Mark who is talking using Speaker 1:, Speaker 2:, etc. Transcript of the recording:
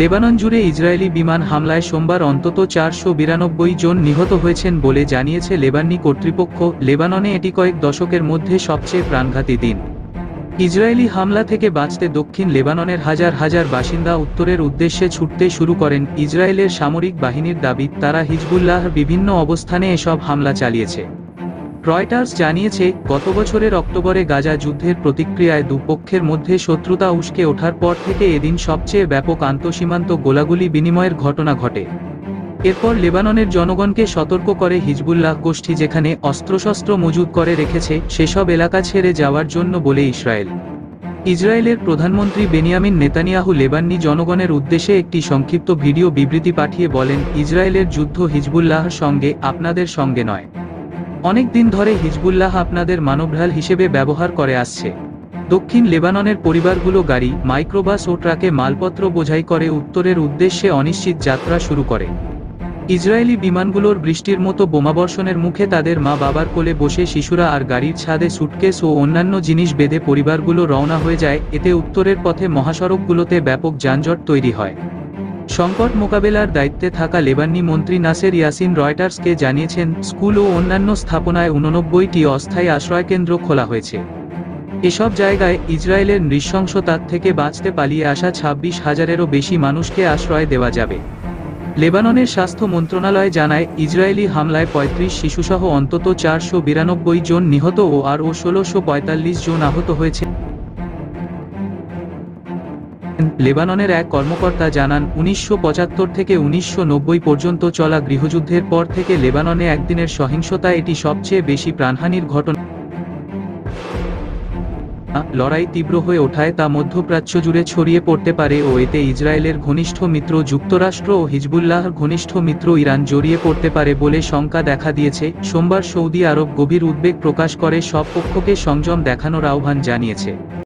Speaker 1: Lebanon জুড়ে Israeli বিমান হামলায় সোমবার অন্তত চারশো বিরানব্বই জন নিহত হয়েছেন বলে জানিয়েছে লেবাননি কর্তৃপক্ষ লেবাননে এটি কয়েক দশকের মধ্যে সবচেয়ে প্রাণঘাতী দিন ইসরায়েলি হামলা থেকে বাঁচতে দক্ষিণ লেবাননের হাজার হাজার বাসিন্দা উত্তরের উদ্দেশ্যে ছুটতে শুরু করেন ইসরায়েলের সামরিক বাহিনীর দাবি তারা হিজবুল্লাহর বিভিন্ন অবস্থানে এসব হামলা চালিয়েছে রয়টার্স জানিয়েছে গত বছরের অক্টোবরে গাজা যুদ্ধের প্রতিক্রিয়ায় দুপক্ষের মধ্যে শত্রুতা উস্কে ওঠার পর থেকে এদিন সবচেয়ে ব্যাপক আন্তঃসীমান্ত গোলাগুলি বিনিময়ের ঘটনা ঘটে এরপর লেবাননের জনগণকে সতর্ক করে হিজবুল্লাহ গোষ্ঠী যেখানে অস্ত্রশস্ত্র মজুদ করে রেখেছে সেসব এলাকা ছেড়ে যাওয়ার জন্য বলে ইসরায়েল ইসরায়েলের প্রধানমন্ত্রী বেনিয়ামিন নেতানিয়াহু লেবাননি জনগণের উদ্দেশ্যে একটি সংক্ষিপ্ত ভিডিও বিবৃতি পাঠিয়ে বলেন ইসরায়েলের যুদ্ধ হিজবুল্লাহর সঙ্গে আপনাদের সঙ্গে নয় অনেক দিন ধরে হিজবুল্লাহ আপনাদের মানবঢাল হিসেবে ব্যবহার করে আসছে দক্ষিণ লেবাননের পরিবারগুলো গাড়ি মাইক্রোবাস ও ট্রাকে মালপত্র বোঝাই করে উত্তরের উদ্দেশ্যে অনিশ্চিত যাত্রা শুরু করে ইসরায়েলি বিমানগুলোর বৃষ্টির মতো বোমাবর্ষণের মুখে তাদের মা বাবার কোলে বসে শিশুরা আর গাড়ির ছাদে সুটকেস ও অন্যান্য জিনিস বেঁধে পরিবারগুলো রওনা হয়ে যায় এতে উত্তরের পথে মহাসড়কগুলোতে ব্যাপক যানজট তৈরি হয় সংকট মোকাবেলার দায়িত্বে থাকা লেবাননি মন্ত্রী নাসের ইয়াসিন রয়টার্সকে জানিয়েছেন স্কুল ও অন্যান্য স্থাপনায় উননব্বইটি অস্থায়ী আশ্রয়কেন্দ্র খোলা হয়েছে এসব জায়গায় ইসরায়েলের নৃশংসতার থেকে বাঁচতে পালিয়ে আসা ছাব্বিশ হাজারেরও বেশি মানুষকে আশ্রয় দেওয়া যাবে লেবাননের স্বাস্থ্য মন্ত্রণালয় জানায় ইসরায়েলি হামলায় পঁয়ত্রিশ শিশুসহ অন্তত চারশো বিরানব্বই জন নিহত ও আরও ষোলোশো পঁয়তাল্লিশ জন আহত হয়েছে লেবাননের এক কর্মকর্তা জানান উনিশশো থেকে উনিশশো পর্যন্ত চলা গৃহযুদ্ধের পর থেকে লেবাননে একদিনের সহিংসতা এটি সবচেয়ে বেশি প্রাণহানির ঘটনা লড়াই তীব্র হয়ে ওঠায় তা মধ্যপ্রাচ্য জুড়ে ছড়িয়ে পড়তে পারে ও এতে ইসরায়েলের ঘনিষ্ঠ মিত্র যুক্তরাষ্ট্র ও হিজবুল্লাহর ঘনিষ্ঠ মিত্র ইরান জড়িয়ে পড়তে পারে বলে শঙ্কা দেখা দিয়েছে সোমবার সৌদি আরব গভীর উদ্বেগ প্রকাশ করে সব পক্ষকে সংযম দেখানোর আহ্বান জানিয়েছে